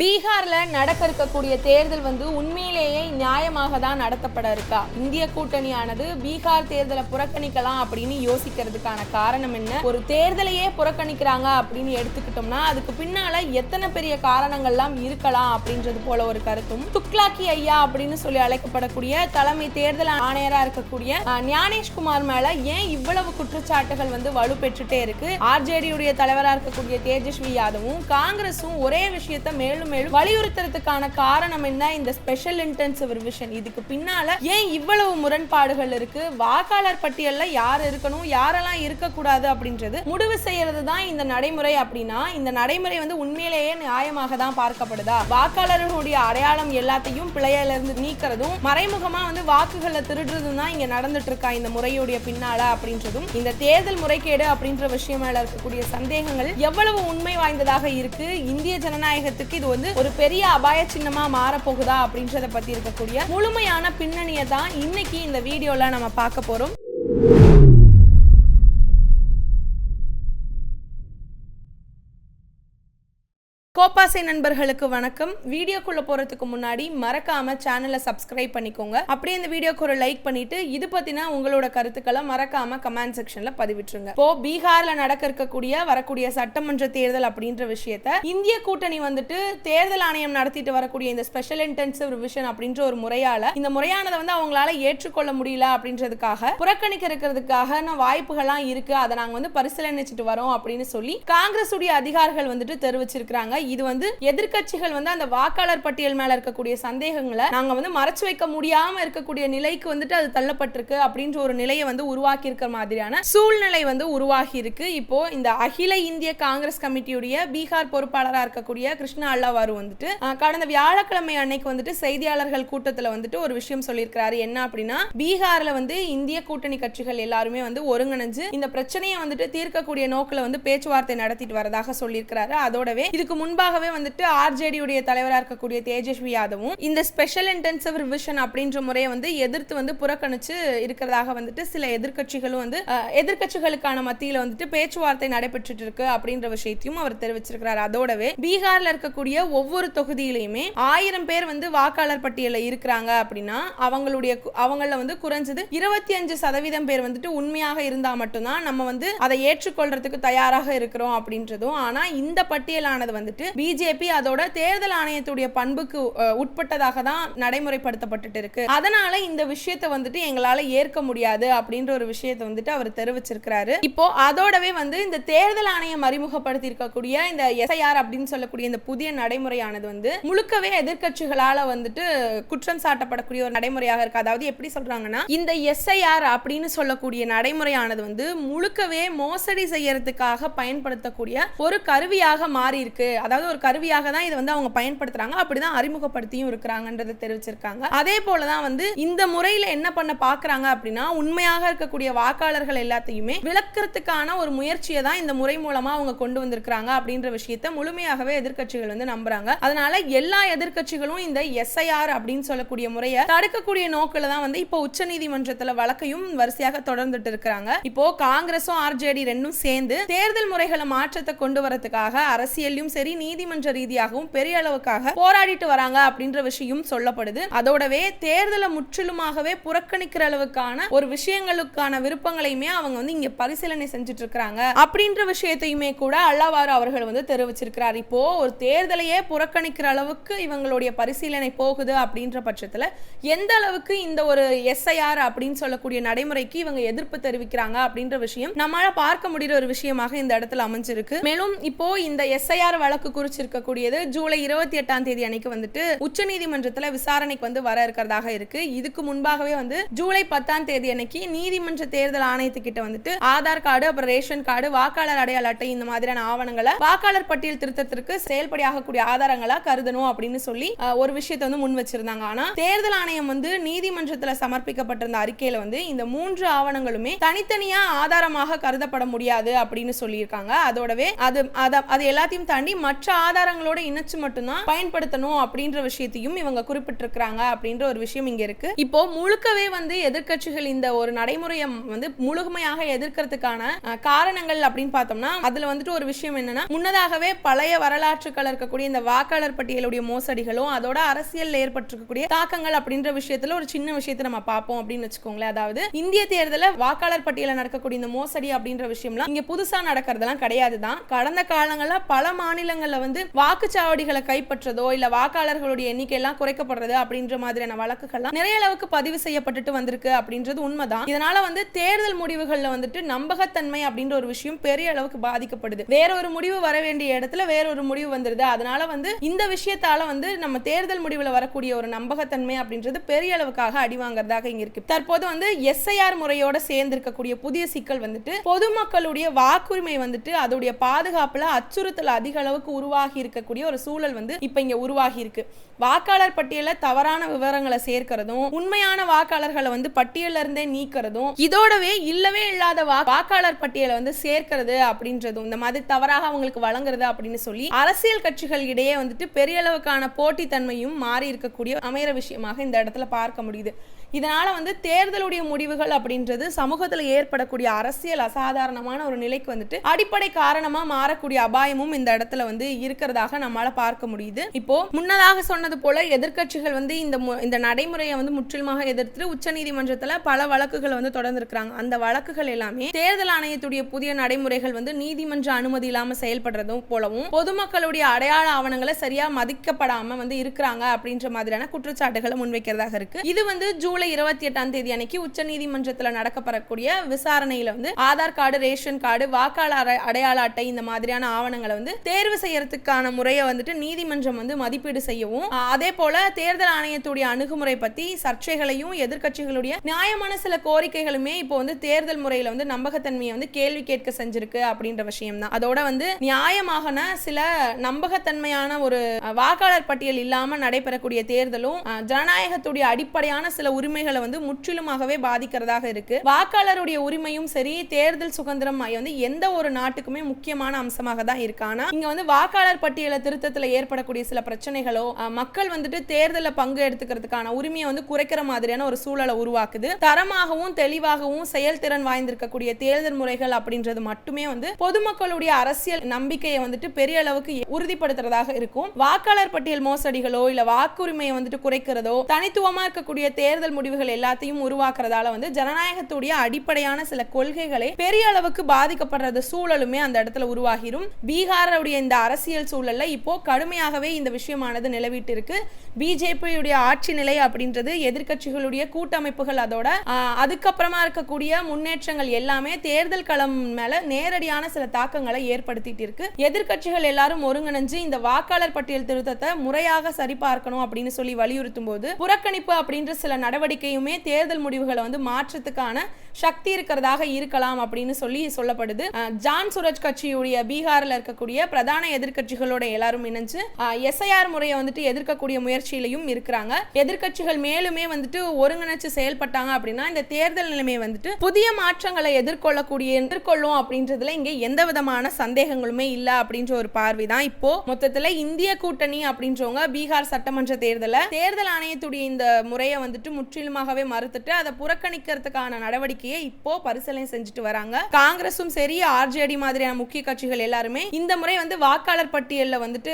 பீகார்ல நடக்க இருக்கக்கூடிய தேர்தல் வந்து உண்மையிலேயே நியாயமாக தான் நடத்தப்பட இருக்கா? இந்திய கூட்டணியானது பீகார் தேர்தலை புறக்கணிக்கலாம் அப்படின்னு யோசிக்கிறதுக்கான காரணம் என்ன? ஒரு தேர்தலையே புறக்கணிக்கிறாங்க அப்படின்னு எடுத்துக்கிட்டோம்னா அதுக்கு பின்னால எத்தனை பெரிய காரணங்கள்லாம் இருக்கலாம் அப்படின்றது போல ஒரு கருத்தும். துக்லாக்கி ஐயா அப்படின்னு சொல்லி அழைக்கப்படக்கூடிய தலைமை தேர்தல் ஆணையரா இருக்கக்கூடிய ஞானேஷ்குமார் மேல ஏன் இவ்வளவு குற்றச்சாட்டுகள் வந்து வலுப்பெற்றுட்டே இருக்கு? ஆர்ஜேடியுடைய தலைவராக இருக்கக்கூடிய தேஜஸ்வி யாதவும் காங்கிரஸும் ஒரே விஷயத்தை மேலும் மேலும் வலியுறுத்துறதுக்கான காரணம் என்ன? இந்த ஸ்பெஷல் இன்டென்சிவ் ரிவிஷன் இதுக்கு பின்னால ஏன் இவ்வளவு முரண்பாடுகள் இருக்கு? வாக்காளர் பட்டியல்ல யார் இருக்கணும்? யாரெல்லாம் இருக்கக்கூடாது அப்படின்றது முடிவு செய்யறது தான் இந்த நடைமுறை அப்படின்னா இந்த நடைமுறை வந்து உண்மையிலேயே நியாயமாக தான் பார்க்கப்படுதா? வாக்காளர்களுடைய அடையாளம் எல்லாத்தையும் பிழையில இருந்து நீக்கிறதும் மறைமுகமா வந்து வாக்குகளை திருடுறதும் தான் இங்க நடந்துட்டு இருக்கா இந்த முறையுடைய பின்னால அப்படின்றதும் இந்த தேர்தல் முறைகேடு அப்படின்ற விஷயம் மேல இருக்கக்கூடிய சந்தேகங்கள் எவ்வளவு உண்மை வாய்ந்ததாக இருக்கு? இந்திய ஜனநாயகத்துக்கு இது வந்து ஒரு பெரிய அபாய சின்னமா மாறப்போகுதா அப்படின்றத பத்தி இருக்கக்கூடிய முழுமையான பின்னணியை தான் இன்னைக்கு இந்த வீடியோல நம்ம பார்க்க போறோம். கோப்பாசை நண்பர்களுக்கு வணக்கம். வீடியோக்குள்ள போறதுக்கு முன்னாடி மறக்காம சேனலை சப்ஸ்கிரைப் பண்ணிக்கோங்க. அப்படியே இந்த வீடியோக்கு ஒரு லைக் பண்ணிட்டு இது பத்தின உங்களோட கருத்துக்களை மறக்காம கமெண்ட் செக்ஷன்ல பதிவிட்டுருங்க. இப்போ பீகார்ல நடக்க இருக்கக்கூடிய வரக்கூடிய சட்டமன்ற தேர்தல் அப்படின்ற விஷயத்த இந்திய கூட்டணி வந்துட்டு தேர்தல் ஆணையம் நடத்திட்டு வரக்கூடிய இந்த ஸ்பெஷல் இன்டென்சிவ் ரிவிஷன் அப்படின்ற ஒரு முறையால இந்த முறையானதை வந்து அவங்களால ஏற்றுக்கொள்ள முடியல அப்படின்றதுக்காக புறக்கணிக்க இருக்கிறதுக்காக வாய்ப்புகள்லாம் இருக்கு. அதை நாங்க வந்து பரிசீலனிச்சுட்டு வரோம் அப்படின்னு சொல்லி காங்கிரஸ் உடைய அதிகாரிகள் வந்துட்டு தெரிவிச்சிருக்கிறாங்க. இது வந்து எதிர்க்கட்சிகள் வந்து அந்த வாக்காளர் பட்டியல் மேல இருக்கக்கூடிய சந்தேகங்களை நாங்க வந்து மறைச்சு வைக்க முடியாம இருக்கக்கூடிய நிலைக்கு வந்துட்டு அது தள்ளப்பட்டிருக்கு அப்படின்ற ஒரு நிலையை வந்து உருவாக்கி இருக்கிற மாதிரியான சூழ்நிலை வந்து உருவாகி இருக்கு இப்போ இந்த அகில இந்திய காங்கிரஸ் கமிட்டியுடைய பீகார் பொறுப்பாளராக இருக்கக்கூடிய கிருஷ்ணா அல்லாவாரு வந்துட்டு கடந்த வியாழக்கிழமை அன்னைக்கு வந்துட்டு செய்தியாளர்கள் கூட்டத்துல வந்துட்டு ஒரு விஷயம் சொல்லியிருக்கிறாரு. என்ன அப்படின்னா பீகார்ல வந்து இந்திய கூட்டணி கட்சிகள் எல்லாருமே வந்து ஒருங்கிணைஞ்சு இந்த பிரச்சனையை வந்துட்டு தீர்க்கக்கூடிய நோக்கில் வந்து பேச்சுவார்த்தை நடத்திட்டு வரதாக சொல்லியிருக்கிறாரு. அதோடவே இதுக்கு முன்பு முன்பாகவே வந்துட்டு ஆர்ஜேடியுடைய தலைவராக இருக்கக்கூடிய தேஜஸ்வி யாதவும் இந்த ஸ்பெஷல் இன்டென்சிவ் ரிவிஷன் அப்படின்ற முறையை வந்து எதிர்த்து வந்து புறக்கணிச்சு இருக்கிறதாக வந்துட்டு சில எதிர்க்கட்சிகளும் வந்து எதிர்கட்சிகளுக்கான எதிர்க்கட்சிகளுக்கான வந்துட்டு பேச்சுவார்த்தை நடைபெற்றுட்டு இருக்கு அப்படின்ற விஷயத்தையும் அவர் தெரிவிச்சிருக்கிறார். அதோடவே பீகார்ல இருக்கக்கூடிய ஒவ்வொரு தொகுதியிலையுமே ஆயிரம் பேர் வந்து வாக்காளர் பட்டியலில் இருக்கிறாங்க அப்படின்னா அவங்களுடைய கு- அவங்கள வந்து குறைஞ்சது இருபத்தி அஞ்சு சதவீதம் பேர் வந்துட்டு உண்மையாக இருந்தா மட்டும்தான் நம்ம வந்து அதை ஏற்றுக்கொள்றதுக்கு தயாராக இருக்கிறோம் அப்படின்றதும். ஆனா இந்த பட்டியலானது வந்துட்டு பிஜேபி அதோட தேர்தல் ஆணையத்துடைய பண்புக்கு உட்பட்டதாக தான் நடைமுறைப்படுத்தப்பட்டுட்டு இருக்கு அதனால இந்த விஷயத்தை வந்துட்டு எங்களால ஏற்க முடியாது அப்படின்ற ஒரு விஷயத்தை வந்துட்டு அவர் தெரிவிச்சிருக்கிறாரு. இப்போ அதோடவே வந்து இந்த தேர்தல் ஆணையம் அறிமுகப்படுத்தி இருக்கக்கூடிய இந்த எஸ்ஐஆர் அப்படின்னு சொல்லக்கூடிய இந்த புதிய நடைமுறையானது வந்து முழுக்கவே எதிர்கட்சிகளால வந்துட்டு குற்றம் சாட்டப்படக்கூடிய ஒரு நடைமுறையாக இருக்கு. அதாவது எப்படி சொல்றாங்கன்னா இந்த எஸ்ஐஆர் அப்படின்னு சொல்லக்கூடிய நடைமுறையானது வந்து முழுக்கவே மோசடி செய்யறதுக்காக பயன்படுத்தக்கூடிய ஒரு கருவியாக மாறி இருக்கு அதாவது அதாவது ஒரு கருவியாக தான் இதை வந்து அவங்க பயன்படுத்துறாங்க. அப்படிதான் அறிமுகப்படுத்தியும் இருக்கிறாங்கன்றதை தெரிவிச்சிருக்காங்க. அதே போலதான் வந்து இந்த முறையில என்ன பண்ண பாக்குறாங்க அப்படின்னா உண்மையாக இருக்கக்கூடிய வாக்காளர்கள் எல்லாத்தையுமே விளக்குறதுக்கான ஒரு முயற்சியை தான் இந்த முறை மூலமா அவங்க கொண்டு வந்திருக்கிறாங்க அப்படின்ற விஷயத்தை முழுமையாகவே எதிர்கட்சிகள் வந்து நம்புறாங்க. அதனால எல்லா எதிர்கட்சிகளும் இந்த எஸ்ஐஆர் அப்படின்னு சொல்லக்கூடிய முறையை தடுக்கக்கூடிய நோக்கில தான் வந்து இப்போ உச்ச நீதிமன்றத்துல வழக்கையும் வரிசையாக தொடர்ந்துட்டு இருக்கிறாங்க. இப்போ காங்கிரஸும் ஆர்ஜேடி ரெண்டும் சேர்ந்து தேர்தல் முறைகளை மாற்றத்தை கொண்டு வரதுக்காக அரசியலையும் சரி நீதிமன்ற ரீதியாகவும் பெரிய அளவுக்காக போராடிட்டு வராங்க அப்படின்ற விஷயம் சொல்லப்படுது. அதோடவே தேர்தலை முற்றிலுமாகவே புறக்கணிக்கிற அளவுக்கான ஒரு விஷயங்களுக்கான விருப்பங்களையுமே அவங்க வந்து இங்க பரிசீலனை செஞ்சுட்டு இருக்காங்க அப்படின்ற விஷயத்தையுமே கூட அல்லாவாறு அவர்கள் வந்து தெரிவிச்சிருக்கிறார். இப்போ ஒரு தேர்தலையே புறக்கணிக்கிற அளவுக்கு இவங்களுடைய பரிசீலனை போகுது அப்படின்ற பட்சத்துல எந்த அளவுக்கு இந்த ஒரு எஸ்ஐஆர் அப்படின்னு சொல்லக்கூடிய நடைமுறைக்கு இவங்க எதிர்ப்பு தெரிவிக்கிறாங்க அப்படின்ற விஷயம் நம்மளால பார்க்க முடியுற ஒரு விஷயமாக இந்த இடத்துல அமைஞ்சிருக்கு. மேலும் இப்போ இந்த எஸ்ஐஆர் வழக்கு குறிச்சிருக்கக்கூடியது. ஜூலை இருபத்தி எட்டாம் தேதி அன்னைக்கு வந்துட்டு உச்சநீதிமன்றத்தில் விசாரணைக்கு வந்து வர இருக்கிறதாக இருக்கு. இதுக்கு முன்பாகவே வந்து ஜூலை பத்தாம் தேதி அன்னைக்கு நீதிமன்ற தேர்தல் ஆணையத்துக்கிட்ட வந்துட்டு ஆதார் கார்டு அப்புறம் ரேஷன் கார்டு வாக்காளர் அடையாள அட்டை இந்த மாதிரியான ஆவணங்களை வாக்காளர் பட்டியல் திருத்தத்திற்கு செயல்படியாகக்கூடிய ஆதாரங்களா கருதணும் அப்படின்னு சொல்லி ஒரு விஷயத்தை வந்து முன் வச்சிருந்தாங்க. ஆனா தேர்தல் ஆணையம் வந்து நீதிமன்றத்தில் சமர்ப்பிக்கப்பட்டிருந்த அறிக்கையில வந்து இந்த மூன்று ஆவணங்களுமே தனித்தனியா ஆதாரமாக கருதப்பட முடியாது அப்படின்னு சொல்லியிருக்காங்க. அதோடவே அது அத- அது எல்லாத்தையும் தாண்டி மற்ற மற்ற ஆதாரங்களோட இணைச்சு மட்டும்தான் பயன்படுத்தணும் அப்படின்ற விஷயத்தையும் இவங்க குறிப்பிட்டிருக்கிறாங்க அப்படின்ற ஒரு விஷயம் இங்க இருக்கு. இப்போ முழுக்கவே வந்து எதிர்க்கட்சிகள் இந்த ஒரு நடைமுறையை வந்து முழுமையாக எதிர்க்கிறதுக்கான காரணங்கள் அப்படின்னு பார்த்தோம்னா அதுல வந்துட்டு ஒரு விஷயம் என்னன்னா முன்னதாகவே பழைய வரலாற்றுகள் இருக்கக்கூடிய இந்த வாக்காளர் பட்டியலுடைய மோசடிகளும் அதோட அரசியல் ஏற்பட்டிருக்கக்கூடிய தாக்கங்கள் அப்படின்ற விஷயத்துல ஒரு சின்ன விஷயத்தை நம்ம பார்ப்போம் அப்படின்னு வச்சுக்கோங்களேன். அதாவது இந்திய தேர்தலில் வாக்காளர் பட்டியல நடக்கக்கூடிய இந்த மோசடி அப்படின்ற விஷயம்லாம் இங்க புதுசா நடக்கிறதெல்லாம் கிடையாது தான் கடந்த காலங்களில் பல மாநிலங்கள்ல வந்து வாக்குச்சாவடிகளை கைப்பற்றதோ இல்லை வாக்காளர்களுடைய எண்ணிக்கையெல்லாம் குறைக்கப்படுறது அப்படின்ற மாதிரியான வழக்குகள்லாம் நிறைய அளவுக்கு பதிவு செய்யப்பட்டுட்டு வந்திருக்கு அப்படின்றது உண்மைதான். இதனால வந்து தேர்தல் முடிவுகளில் வந்துட்டு நம்பகத்தன்மை அப்படின்ற ஒரு விஷயம் பெரிய அளவுக்கு பாதிக்கப்படுது. வேற ஒரு முடிவு வர வேண்டிய இடத்துல வேற ஒரு முடிவு வந்துருது. அதனால வந்து இந்த விஷயத்தால வந்து நம்ம தேர்தல் முடிவில் வரக்கூடிய ஒரு நம்பகத்தன்மை அப்படின்றது பெரிய அளவுக்காக அடிவாங்கிறதாக இங்க இருக்கு. தற்போது வந்து எஸ்ஐஆர் முறையோட சேர்ந்து இருக்கக்கூடிய புதிய சிக்கல் வந்துட்டு பொதுமக்களுடைய வாக்குரிமை வந்துட்டு அதோடைய பாதுகாப்புல அச்சுறுத்தல் அதிக அளவுக்கு உருவாகி இருக்கக்கூடிய ஒரு சூழல் வந்து இப்போ இங்க உருவாகி இருக்கு. வாக்காளர் பட்டியல தவறான விவரங்களை சேர்க்கிறதும் உண்மையான வாக்காளர்களை வந்து பட்டியல்ல இருந்தே நீக்கிறதும் இதோடவே இல்லவே இல்லாத வா- வாக்காளர் பட்டியலை வந்து சேர்க்கிறது அப்படின்றதும் இந்த மாதிரி தவறாக அவங்களுக்கு வழங்குறது அப்படின்னு சொல்லி அரசியல் கட்சிகள் இடையே வந்துட்டு பெரிய அளவுக்கான போட்டித்தன்மையும் மாறி இருக்கக்கூடிய அமைகிற விஷயமாக இந்த இடத்துல பார்க்க முடியுது. இதனால வந்து தேர்தலுடைய முடிவுகள் அப்படின்றது சமூகத்தில் ஏற்படக்கூடிய அரசியல் அசாதாரணமான ஒரு நிலைக்கு வந்துட்டு அடிப்படை காரணமா மாறக்கூடிய அபாயமும் இந்த இடத்துல வந்து இருக்கிறதாக நம்மளால பார்க்க முடியுது. இப்போ முன்னதாக சொன்னது போல எதிர்க்கட்சிகள் வந்து இந்த மு- இந்த நடைமுறையை வந்து முற்றிலுமாக எதிர்த்து உச்சநீதிமன்றத்தில் பல வழக்குகள் வந்து தொடர்ந்துருக்கிறாங்க. அந்த வழக்குகள் எல்லாமே தேர்தல் ஆணையத்துடைய புதிய நடைமுறைகள் வந்து நீதிமன்ற அனுமதி இல்லாமல் செயல்படுறதும் போலவும் பொதுமக்களுடைய அடையாள ஆவணங்களை சரியா மதிக்கப்படாம வந்து இருக்கிறாங்க அப்படின்ற மாதிரியான குற்றச்சாட்டுகளை முன்வைக்கிறதாக இருக்கு. இது வந்து ஜூலை இருபத்தி எட்டாம் தேதி அன்னைக்கு உச்சநீதிமன்றத்தில் நடக்கப்படக்கூடிய விசாரணையில வந்து ஆதார் கார்டு ரேஷன் கார்டு வாக்காளர் அடையாள அட்டை இந்த மாதிரியான ஆவணங்களை வந்து தேர்வு செய்யறதுக்கான முறையை வந்துட்டு நீதிமன்றம் வந்து மதிப்பீடு செய்யவும் அதே போல தேர்தல் ஆணையத்துடைய அணுகுமுறை பத்தி சர்ச்சைகளையும் எதிர்கட்சிகளுடைய நியாயமான சில கோரிக்கைகளுமே இப்போ வந்து தேர்தல் முறையில வந்து நம்பகத்தன்மையை வந்து கேள்வி கேட்க செஞ்சிருக்கு அப்படின்ற விஷயம் தான் அதோட வந்து நியாயமான சில நம்பகத்தன்மையான ஒரு வாக்காளர் பட்டியல் இல்லாம நடைபெறக்கூடிய தேர்தலும் ஜனநாயகத்துடைய அடிப்படையான சில உரிமைகளை வந்து முற்றிலுமாகவே பாதிக்கிறதாக இருக்கு. வாக்காளருடைய உரிமையும் சரி தேர்தல் சுதந்திரம் வந்து எந்த ஒரு நாட்டுக்குமே முக்கியமான அம்சமாக தான் இருக்கு. ஆனா இங்க வந்து வாக்காளர் பட்டியல திருத்தத்துல ஏற்படக்கூடிய சில பிரச்சனைகளோ மக்கள் வந்துட்டு தேர்தலில் பங்கு எடுத்துக்கிறதுக்கான உரிமையை வந்து குறைக்கிற மாதிரியான ஒரு சூழலை உருவாக்குது. தரமாகவும் தெளிவாகவும் செயல்திறன் வாய்ந்திருக்கக்கூடிய தேர்தல் முறைகள் அப்படின்றது மட்டுமே வந்து பொதுமக்களுடைய அரசியல் நம்பிக்கையை வந்துட்டு பெரிய அளவுக்கு உறுதிப்படுத்துறதாக இருக்கும். வாக்காளர் பட்டியல் மோசடிகளோ இல்ல வாக்குரிமையை வந்துட்டு குறைக்கிறதோ தனித்துவமா இருக்கக்கூடிய தேர்தல் முடிவுகள் எல்லாத்தையும் உருவாக்குறதால வந்து ஜனநாயகத்துடைய அடிப்படையான சில கொள்கைகளை பெரிய அளவுக்கு பாதிக்கப்படுறது சூழலுமே அந்த இடத்துல உருவாகிரும். பீகாருடைய இந்த அரசியல் சூழல்ல இப்போ கடுமையாகவே இந்த விஷயமானது நிலவிட்டு இருக்கு பிஜேபியுடைய ஆட்சி நிலை அப்படின்றது எதிர்க்கட்சிகளுடைய கூட்டமைப்புகள் அதோட அதுக்கப்புறமா இருக்கக்கூடிய முன்னேற்றங்கள் எல்லாமே தேர்தல் களம் மேல நேரடியான சில தாக்கங்களை ஏற்படுத்திட்டு இருக்கு எதிர்க்கட்சிகள் எல்லாரும் ஒருங்கிணைஞ்சு இந்த வாக்காளர் பட்டியல் திருத்தத்தை முறையாக சரிபார்க்கணும் அப்படின்னு சொல்லி வலியுறுத்தும் போது புறக்கணிப்பு அப்படின்ற சில நடவடிக்கை நடவடிக்கையுமே தேர்தல் முடிவுகளை வந்து மாற்றத்துக்கான சக்தி இருக்கிறதாக இருக்கலாம் அப்படின்னு சொல்லி சொல்லப்படுது. ஜான் சுரஜ் கட்சியுடைய பீகாரில் இருக்கக்கூடிய பிரதான எதிர்கட்சிகளோட எல்லாரும் இணைஞ்சு எஸ்ஐஆர் முறையை வந்துட்டு எதிர்க்கக்கூடிய முயற்சியிலையும் இருக்கிறாங்க. எதிர்கட்சிகள் மேலுமே வந்துட்டு ஒருங்கிணைச்சு செயல்பட்டாங்க அப்படின்னா இந்த தேர்தல் நிலைமை வந்துட்டு புதிய மாற்றங்களை எதிர்கொள்ளக்கூடிய எதிர்கொள்ளும் அப்படின்றதுல இங்கே எந்த விதமான சந்தேகங்களுமே இல்லை அப்படின்ற ஒரு பார்வை தான் இப்போ. மொத்தத்தில் இந்திய கூட்டணி அப்படின்றவங்க பீகார் சட்டமன்ற தேர்தல தேர்தல் ஆணையத்துடைய இந்த முறையை வந்துட்டு முற்றிலுமாகவே மறுத்துட்டு அதை புறக்கணிக்கிறதுக்கான நடவடிக்கையை இப்போ பரிசீலனை செஞ்சுட்டு வராங்க. காங்கிரஸும் சரி ஆர்ஜேடி மாதிரியான முக்கிய கட்சிகள் எல்லாருமே இந்த முறை வந்து வாக்காளர் பட்டியல்ல வந்துட்டு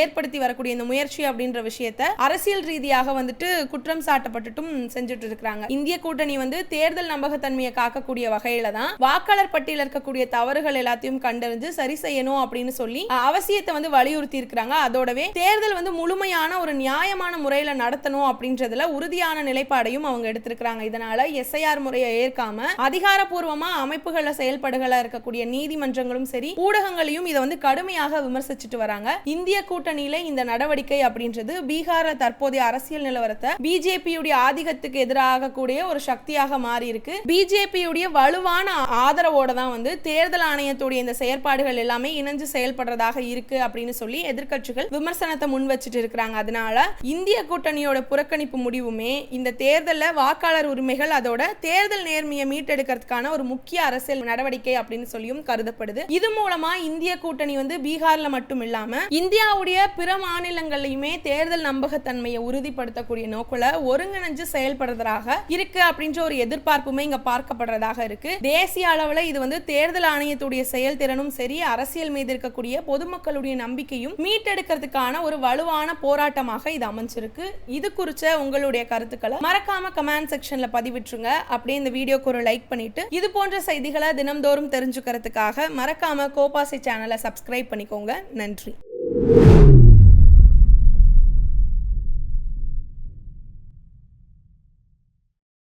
ஏற்படுத்தி வரக்கூடிய இந்த முயற்சி அப்படின்ற விஷயத்த அரசியல் ரீதியாக வந்துட்டு குற்றம் சாட்டப்பட்டுட்டும் செஞ்சுட்டு இருக்கிறாங்க. இந்திய கூட்டணி வந்து தேர்தல் நம்பகத்தன்மையை காக்கக்கூடிய வகையில தான் வாக்காளர் பட்டியலில் இருக்கக்கூடிய தவறுகள் எல்லாத்தையும் கண்டறிஞ்சு சரி செய்யணும் அப்படின்னு சொல்லி அவசியத்தை வந்து வலியுறுத்தி இருக்கிறாங்க. அதோடவே தேர்தல் வந்து முழுமையான ஒரு நியாயமான முறையில நடத்தணும் அப்படின்றதுல உறுதியான நிலை நிலைப்பாடையும் அவங்க எடுத்திருக்கிறாங்க. இதனால எஸ்ஐஆர் முறையை ஏற்காம அதிகாரப்பூர்வமா அமைப்புகள்ல செயல்படுகளா இருக்கக்கூடிய நீதிமன்றங்களும் சரி ஊடகங்களையும் இதை வந்து கடுமையாக விமர்சிச்சுட்டு வராங்க. இந்திய கூட்டணியில இந்த நடவடிக்கை அப்படின்றது பீகார்ல தற்போதைய அரசியல் நிலவரத்தை பிஜேபியுடைய ஆதிக்கத்துக்கு எதிராக கூடிய ஒரு சக்தியாக மாறி இருக்கு பிஜேபியுடைய வலுவான ஆதரவோட தான் வந்து தேர்தல் ஆணையத்துடைய இந்த செயற்பாடுகள் எல்லாமே இணைஞ்சு செயல்படுறதாக இருக்கு அப்படின்னு சொல்லி எதிர்கட்சிகள் விமர்சனத்தை முன் வச்சுட்டு இருக்கிறாங்க. அதனால இந்திய கூட்டணியோட புறக்கணிப்பு முடிவுமே இந்த இந்த தேர்தலில் வாக்காளர் உரிமைகள் அதோட தேர்தல் நேர்மையை மீட்டெடுக்கிறதுக்கான ஒரு முக்கிய அரசியல் நடவடிக்கை அப்படின்னு சொல்லியும் கருதப்படுது. இது மூலமா இந்திய கூட்டணி வந்து பீகார்ல மட்டும் இல்லாம இந்தியாவுடைய பிற மாநிலங்கள்லயுமே தேர்தல் நம்பகத்தன்மையை உறுதிப்படுத்தக்கூடிய நோக்கில் ஒருங்கிணைஞ்சு செயல்படுறதாக இருக்கு அப்படின்ற ஒரு எதிர்பார்ப்புமே இங்க பார்க்கப்படுறதாக இருக்கு. தேசிய அளவுல இது வந்து தேர்தல் ஆணையத்துடைய செயல்திறனும் சரி அரசியல் மீது இருக்கக்கூடிய பொதுமக்களுடைய நம்பிக்கையும் மீட்டெடுக்கிறதுக்கான ஒரு வலுவான போராட்டமாக இது அமைஞ்சிருக்கு. இது குறித்த உங்களுடைய கருத்துக்களை மறக்காம கமெண்ட் செக்ஷன்ல பதிவிட்டுருங்க. அப்படியே இந்த வீடியோக்கு ஒரு லைக் பண்ணிட்டு இது போன்ற செய்திகளை தினம்தோறும் தெரிஞ்சுக்கிறதுக்காக மறக்காம கோபாசி சேனலை சப்ஸ்கிரைப் பண்ணிக்கோங்க. நன்றி.